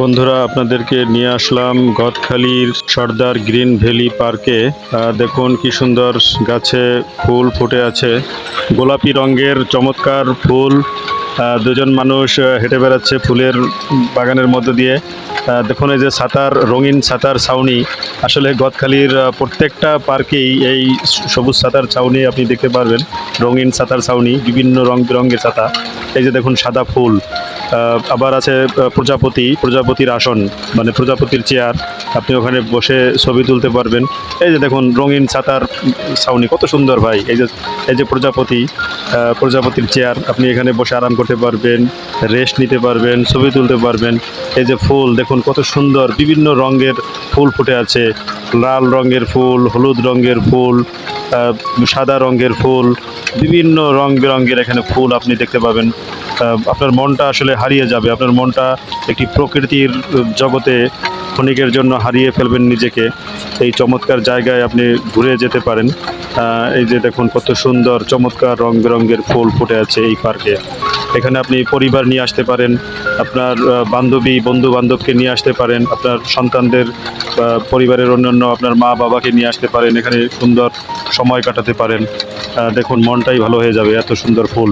বন্ধুরা, আপনাদেরকে নিয়ে আসলাম গদখালির সর্দার গ্রিন ভ্যালি পার্কে। দেখুন কি সুন্দর গাছে ফুল ফুটে আছে। গোলাপি রঙের চমৎকার ফুল। দুজন মানুষ হেঁটে বেড়াচ্ছে ফুলের বাগানের মধ্য দিয়ে। দেখুন এই যে ছাতার রঙিন ছাতার ছাউনি। আসলে গদখালির প্রত্যেকটা পার্কেই এই সবুজ ছাতার ছাউনি আপনি দেখতে পারবেন। রঙিন ছাতার ছাউনি, বিভিন্ন রং বেরঙের ছাতা এই যে দেখুন সাদা ফুল। আবার আছে প্রজাপতি, প্রজাপতির আসন মানে প্রজাপতির চেয়ার আপনি ওখানে বসে ছবি তুলতে পারবেন। এই যে দেখুন, রঙিন ছাতার ছাউনি, কত সুন্দর ভাই। এই যে এই যে প্রজাপতি প্রজাপতির চেয়ার আপনি এখানে বসে আরাম করতে পারবেন রেস্ট নিতে পারবেন, ছবি তুলতে পারবেন। এই যে ফুল, দেখুন কত সুন্দর, বিভিন্ন রঙের ফুল ফুটে আছে। লাল রঙের ফুল, হলুদ রঙের ফুল সাদা রঙের ফুল, বিভিন্ন রং বেরঙের এখানে ফুল আপনি দেখতে পাবেন। আপনার মনটা আসলে হারিয়ে যাবে, আপনার মনটা একটি প্রকৃতির জগতে ক্ষণিকের জন্য হারিয়ে ফেলবেন নিজেকে। এই চমৎকার জায়গায় আপনি ঘুরে যেতে পারেন। এই যে দেখুন, কত সুন্দর চমৎকার রং বেরঙের ফুল ফুটে আছে এই পার্কে। এখানে আপনি পরিবার নিয়ে আসতে পারেন, আপনার বান্ধবী বন্ধু বান্ধবকে নিয়ে আসতে পারেন, আপনার সন্তানদের পরিবারের অন্যান্য আপনার মা বাবাকে নিয়ে আসতে পারেন, এখানে সুন্দর সময় কাটাতে পারেন। দেখুন, মনটাই ভালো হয়ে যাবে, এত সুন্দর ফুল।